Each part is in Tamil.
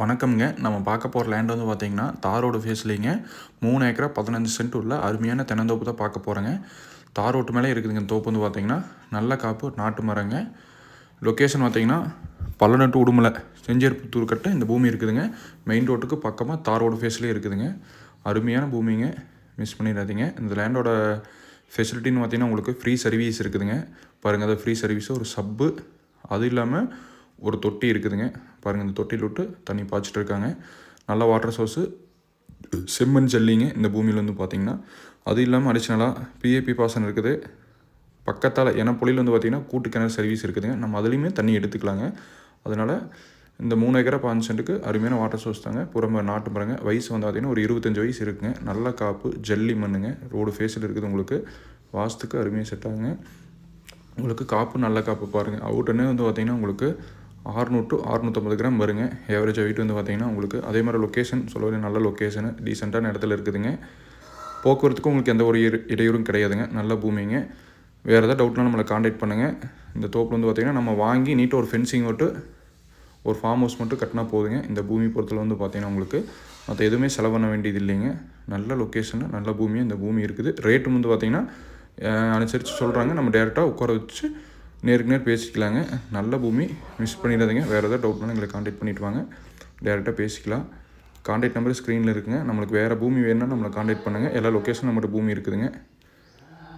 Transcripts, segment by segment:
வணக்கம்ங்க. நம்ம பார்க்க போகிற லேண்ட் வந்து பார்த்தீங்கன்னா தாரோடு ஃபேஸ்லிங்க மூணு ஏக்கரா பதினஞ்சு சென்ட் உள்ள அருமையான தென்னந்தோப்பு தான் பார்க்க போகிறேங்க தாரோட்டு மேலே இருக்குதுங்க தோப்பு வந்து பார்த்தீங்கன்னா. நல்ல காப்பு நாட்டு மரங்க. லொக்கேஷன் பார்த்தீங்கன்னா பல்லநட்டு உடுமலை செஞ்சேர்புத்தூர் கட்ட இந்த பூமி இருக்குதுங்க. மெயின் ரோட்டுக்கு பக்கமாக தாரோட ஃபேஸ்லேயே இருக்குதுங்க. அருமையான பூமிங்க. மிஸ் பண்ணிடாதீங்க. இந்த லேண்டோட ஃபெசிலிட்டின்னு பார்த்தீங்கன்னா உங்களுக்கு ஃப்ரீ சர்வீஸ் இருக்குதுங்க. பாருங்கள் அது ஃப்ரீ சர்வீஸு ஒரு சப்பு அது இல்லாமல் ஒரு தொட்டி இருக்குதுங்க. பாருங்கள் இந்த தொட்டியில் விட்டு தண்ணி பாய்ச்சிட்டு இருக்காங்க. நல்ல வாட்டர் சோர்ஸு செம்மண் ஜல்லிங்க. இந்த பூமியில் வந்து பார்த்தீங்கன்னா அது இல்லாமல் அடிஷ்னலாக பிஏபி பாசனம் இருக்குது. பக்கத்தால் ஏன்னா புள்ளியில் வந்து பார்த்திங்கன்னா கூட்டு கிணறு சர்வீஸ் இருக்குதுங்க. நம்ம அதுலேயுமே தண்ணி எடுத்துக்கலாங்க. அதனால் இந்த மூணு ஏக்கரா பாஞ்சு சென்ட்டுக்கு அருமையான வாட்டர் சோர்ஸ் தாங்க. புறம்ப நாட்டு மரங்க வயசு வந்து பார்த்திங்கன்னா ஒரு இருபத்தஞ்சி வயசு இருக்குங்க. நல்ல காப்பு ஜல்லி மண்ணுங்க. ரோடு ஃபேஸில் இருக்குது உங்களுக்கு. வாஸ்துக்கு அருமையாக செட் ஆகுங்க. உங்களுக்கு காப்பு நல்ல காப்பு பாருங்கள் அவுட்டனே வந்து பார்த்திங்கன்னா உங்களுக்கு ஆறுநூறு டு அறுநூற்றம்பது கிராம் வருங்க. ஏவரேஜ் வெயிட் வந்து பார்த்திங்கன்னா உங்களுக்கு அதே மாதிரி லொக்கேஷன் சொல்லவே நல்ல லொக்கேஷனு டீசெண்டான இடத்துல இருக்குதுங்க. போக்குவரத்துக்கும் உங்களுக்கு எந்த ஒரு இரு- இடையூறும் கிடையாதுங்க. நல்ல பூமிங்க. வேறு ஏதாவது டவுட்னா நம்மளை காண்டாக்ட் பண்ணுங்கள் இந்த தோப்பில் வந்து பார்த்திங்கன்னா நம்ம வாங்கி நீட்டாக ஒரு ஃபென்சிங் விட்டு ஒரு ஃபார்ம் ஹவுஸ் மட்டும் கட்டினா போதுங்க. இந்த பூமி பொறுத்தல வந்து பார்த்திங்கன்னா உங்களுக்கு மற்ற எதுவுமே செலவு பண்ண வேண்டியது இல்லைங்க. நல்ல லொக்கேஷனு நல்ல பூமியாக இந்த பூமி இருக்குது. ரேட்டும் வந்து பார்த்திங்கன்னா அனுசரித்து சொல்கிறாங்க நம்ம டேரெக்டாக உட்கார வச்சு நேருக்கு நேர் பேசிக்கலாங்க. நல்ல பூமி மிஸ் பண்ணிடாதீங்க. வேறு ஏதாவது டவுட்னாலும் எங்களை காண்டாக்ட் பண்ணிவிட்டு வாங்க. டேரெக்டாக பேசிக்கலாம். காண்டாக்ட் நம்பர் ஸ்க்ரீனில் இருக்குங்க. நம்மளுக்கு வேறு பூமி வேணும்னா நம்மளை காண்டாக்ட் பண்ணுங்கள் எல்லா லொக்கேஷன் நம்மகிட்ட பூமி இருக்குதுங்க.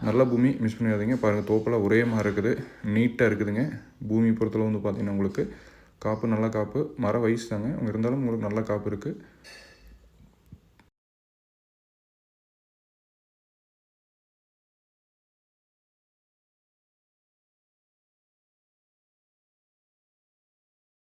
நல்ல பூமி மிஸ் பண்ணிடாதீங்க. பாருங்கள் தோப்பில் ஒரே மாதிரி இருக்குது. நீட்டாக இருக்குதுங்க. பூமி பொறுத்தளவு வந்து பார்த்தீங்கன்னா உங்களுக்கு காப்பு நல்ல காப்பு. மர வயசு தாங்க இருந்தாலும் உங்களுக்கு நல்ல காப்பு இருக்குது